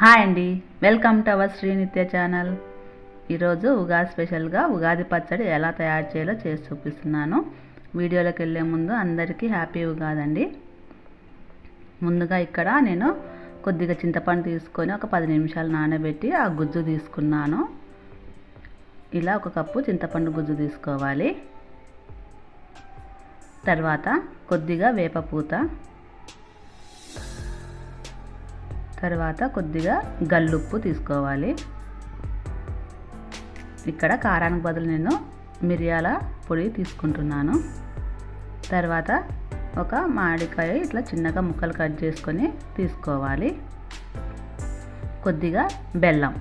Hi అండి. Welcome to our Srinitya channel. ఈరోజు ఉగాది స్పెషల్గా ఉగాది పచ్చడి ఎలా తయారు చేయాలో చేసి చూపిస్తున్నాను. వీడియోలోకి వెళ్ళే ముందు అందరికీ హ్యాపీ ఉగాది అండి ముందుగా ఇక్కడ నేను కొద్దిగా చింతపండు తీసుకొని ఒక పది నిమిషాలు నానబెట్టి ఆ గుజ్జు తీసుకున్నాను. ఇలా ఒక కప్పు చింతపండు గుజ్జు తీసుకోవాలి. తర్వాత కొద్దిగా వేపపూత తర్వాత కొద్దిగా గల్లుప్పు తీసుకోవాలి. ఇక్కడ కారానికి బదులు నేను మిరియాల పొడి తీసుకుంటున్నాను. తర్వాత ఒక మామిడికాయ ఇట్లా చిన్నగా ముక్కలు కట్ చేసుకొని తీసుకోవాలి. కొద్దిగా బెల్లం.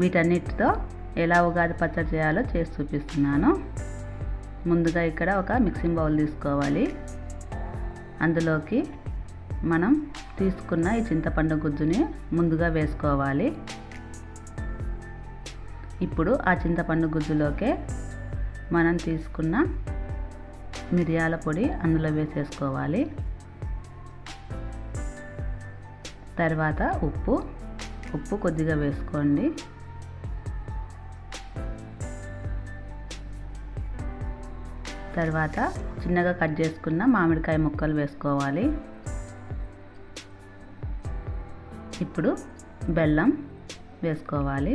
వీటన్నిటితో ఎలా ఉగాది పచ్చడి చేయాలో చేసి చూపిస్తున్నాను. ముందుగా ఇక్కడ ఒక మిక్సింగ్ బౌల్ తీసుకోవాలి. అందులోకి మనం తీసుకున్న ఈ చింతపండు గుజ్జుని ముందుగా వేసుకోవాలి. ఇప్పుడు ఆ చింతపండు గుజ్జులోకే మనం తీసుకున్న మిరియాల పొడి అందులో వేసేసుకోవాలి. తర్వాత ఉప్పు ఉప్పు కొద్దిగా వేసుకోండి. తర్వాత చిన్నగా కట్ చేసుకున్న మామిడికాయ ముక్కలు వేసుకోవాలి. ఇప్పుడు బెల్లం వేసుకోవాలి.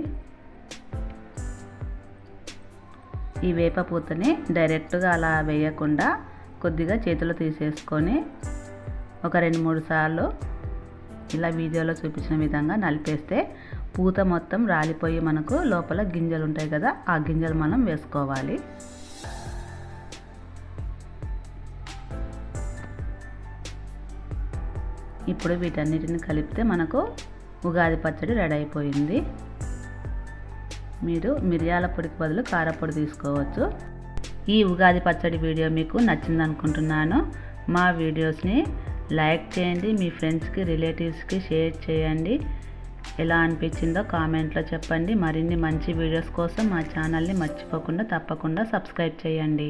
ఈ వేప పూతని డైరెక్ట్గా అలా వేయకుండా కొద్దిగా చేతిలో తీసేసుకొని ఒక రెండు మూడు సార్లు ఇలా వీడియోలో చూపించిన విధంగా నలిపేస్తే పూత మొత్తం రాలిపోయి మనకు లోపల గింజలు ఉంటాయి కదా ఆ గింజలు మనం వేసుకోవాలి. ఇప్పుడు వీటన్నిటిని కలిపితే మనకు ఉగాది పచ్చడి రెడీ అయిపోయింది మీరు మిరియాల పొడికి బదులు కారపొడి తీసుకోవచ్చు. ఈ ఉగాది పచ్చడి వీడియో మీకు నచ్చింది అనుకుంటున్నాను మా వీడియోస్ని లైక్ చేయండి మీ ఫ్రెండ్స్కి రిలేటివ్స్కి షేర్ చేయండి. ఎలా అనిపించిందో కామెంట్లో చెప్పండి. మరిన్ని మంచి వీడియోస్ కోసం మా ఛానల్ని మర్చిపోకుండా తప్పకుండా సబ్స్క్రైబ్ చేయండి.